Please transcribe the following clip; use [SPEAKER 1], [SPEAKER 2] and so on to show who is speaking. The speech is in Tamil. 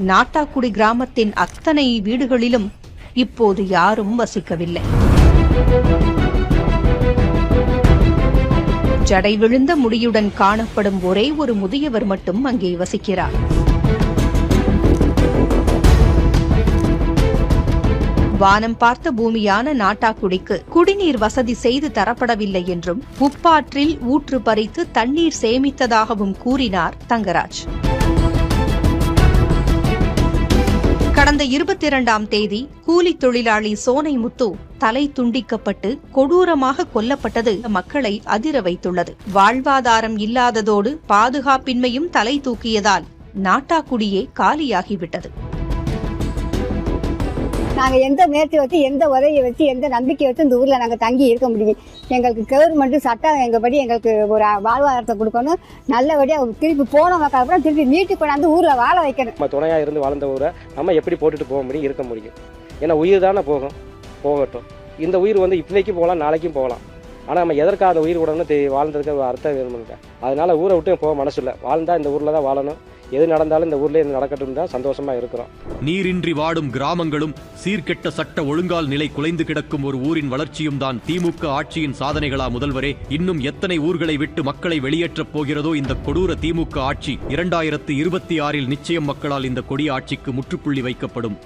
[SPEAKER 1] நாட்டாக்குடி கிராமத்தின் அத்தனை வீடுகளிலும் இப்போது யாரும் வசிக்கவில்லை. ஜடை விழுந்த முடியுடன் காணப்படும் ஒரே ஒரு முதியவர் மட்டும் அங்கே வசிக்கிறார். வானம் பார்த்த பூமியான நாட்டாக்குடிக்கு குடிநீர் வசதி செய்து தரப்படவில்லை என்றும் உப்பாற்றில் ஊற்று பறித்து தண்ணீர் சேமித்ததாகவும் கூறினார் தங்கராஜ். கடந்த இருபத்தி இரண்டாம் தேதி கூலி தொழிலாளி சோனை முத்து தலை துண்டிக்கப்பட்டு கொடூரமாக கொல்லப்பட்டது. மக்களை அதிர வைத்துள்ளது. வாழ்வாதாரம் இல்லாததோடு பாதுகாப்பின்மையும் தலை தூக்கியதால் நாட்டாக்குடியே காலியாகிவிட்டது.
[SPEAKER 2] நாங்கள் எந்த முயற்சி வச்சு எந்த உதவியை வச்சு எந்த நம்பிக்கை வச்சு இந்த ஊரில் நாங்கள் தங்கி இருக்க முடியும். எங்களுக்கு கவர்மெண்ட் சட்டம் எங்கள்படி எங்களுக்கு ஒரு வாழ்வாதாரத்தை கொடுக்கணும். நல்லபடியாக திருப்பி போனவங்க அப்புறம் திருப்பி மீட்டு கொண்டாந்து ஊரில் வாழ வைக்கணும்.
[SPEAKER 3] நம்ம துணையாக இருந்து வாழ்ந்த ஊரை நம்ம எப்படி போட்டுட்டு போக முடியும் இருக்க முடியும். ஏன்னா உயிர் தானே போகும். போகட்டும். இந்த உயிர் வந்து இப்போதைக்கும் போகலாம் நாளைக்கும் போகலாம். ஆனால் நம்ம எதற்காக அந்த உயிர் உடனே வாழ்ந்ததுக்கு ஒரு அர்த்தம் வேணும்ல அதனால ஊரை விட்டு போக மனசு இல்லை. வாழ்ந்தால் இந்த ஊரில் தான் வாழணும். எது நடந்தாலும் இந்த ஊர்லேயே நடக்கட்டும் தான் சந்தோஷமாக இருக்கிறோம்.
[SPEAKER 4] நீரின்றி வாடும் கிராமங்களும் சீர்கெட்ட சட்ட ஒழுங்கால் நிலை குலைந்து கிடக்கும் ஒரு ஊரின் வளர்ச்சியும் தான் திமுக ஆட்சியின் சாதனைகளா முதல்வரே. இன்னும் எத்தனை ஊர்களை விட்டு மக்களை வெளியேற்றப் போகிறதோ இந்த கொடூர திமுக ஆட்சி இரண்டாயிரத்து இருபத்தி ஆறில் நிச்சயம் மக்களால் இந்த கொடிய ஆட்சிக்கு முற்றுப்புள்ளி வைக்கப்படும்.